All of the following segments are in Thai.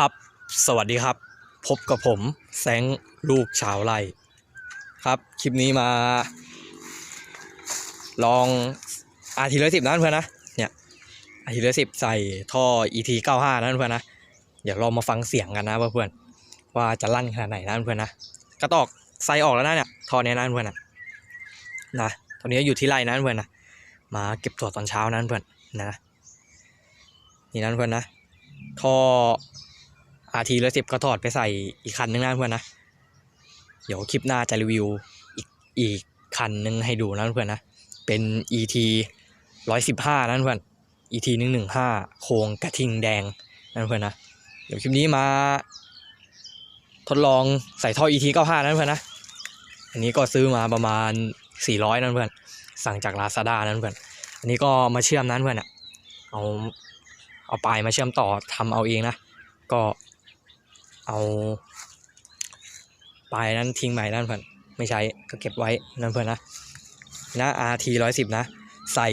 ครับ สวัสดีครับ พบกับผมแซงลูกชาวไร่ครับ คลิปนี้มา ลองอาทีละสิบนะเพื่อนนะ เนี่ยอาทีละสิบใส่ท่อ ET 95นะเพื่อนนะ เดี๋ยวเรามาฟังเสียงกันนะเพื่อนว่าจะลั่นขนาดไหนนะเพื่อนนะ กระตอกใส่ออกแล้วนะเนี่ย ท่อเนี้ยนเพื่อนนะนะตอนนี้อยู่ที่ไร่นะเพื่อนนะ มาเก็บถั่วตอนเช้านะเพื่อนนะ นี่นะเพื่อนนะท่อ RT ร้อยสิบก็ถอดไปใส่อีกคันนึงนะเพื่อนนะ เดี๋ยวคลิปหน้าจะรีวิวอีกอีกคันนึงให้ดูนะเพื่อนนะ เป็น ET ร้อยสิบห้านั่นเพื่อน ET หนึ่งหนึ่งห้าโครงกระทิงแดงนั่นเพื่อนนะ เดี๋ยวคลิปนี้มา ทดลองใส่ท่อ ET เก้าห้านั่นเพื่อนนะ อันนี้ก็ซื้อมาประมาณสี่ร้อยนั่นเพื่อน สั่งจาก Lazada นั่นเพื่อน อันนี้ก็มาเชื่อมนั้นเพื่อนอะเอาเอาปลายมาเชื่อมต่อทำเอาเองนะ ก็ เอาปลายนั้นทิ้งใหม่นั่นเพื่อนไม่ใช้ก็เก็บไว้นั่นเพื่อนนะนะ RT ร้อยสิบนะ ใส่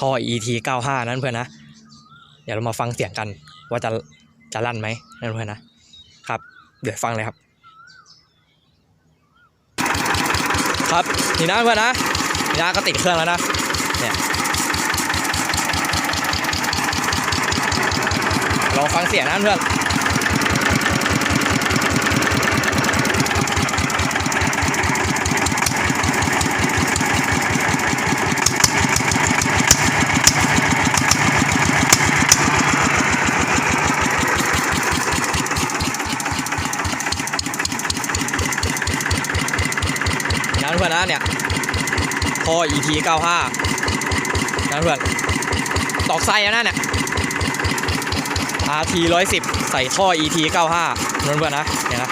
ท่อ ET เก้าห้านั่นเพื่อนนะ เดี๋ยวเรามาฟังเสียงกันว่าจะจะลั่นไหมนั่นเพื่อนนะครับ เดี๋ยวฟังเลยครับ ครับนี่นะเพื่อนนะนี่นะก็ติดเครื่องแล้วนะเนี่ยลองฟังเสียงนะเพื่อน เพื่อนนะเนี่ยท่อ ET 95นั่นเพื่อนตอกไส้แล้วนะเนี่ย RT 110ใส่ท่อ ET 95นั่นเพื่อนนะเนี่ยนะ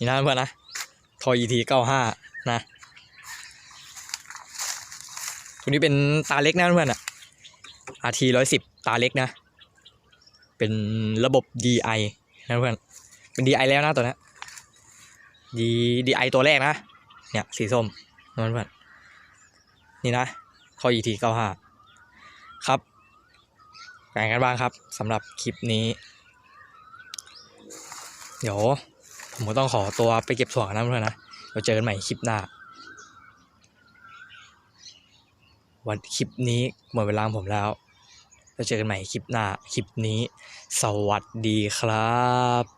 นี่นะเพื่อนนะ ท่อ ET 95 นะตัวนี้เป็นตาเล็กนะเพื่อนอะ RT 110 ตาเล็กนะ เป็นระบบ DI นะเพื่อน เป็น DI แล้วนะตัวนี้ D DI ตัวแรกนะ เนี่ยสีส้มนะเพื่อน นี่นะท่อ ET 95 ครับแบ่งกันบ้างครับสำหรับคลิปนี้ เดี๋ยว ผมก็ต้องขอตัวไปเก็บถั่วนนะเพื่อนนะเราเจอกันใหม่คลิปหน้า วันคลิปนี้หมดเวลาผมแล้วเราเจอกันใหม่คลิปหน้า คลิปนี้ สวัสดีครับ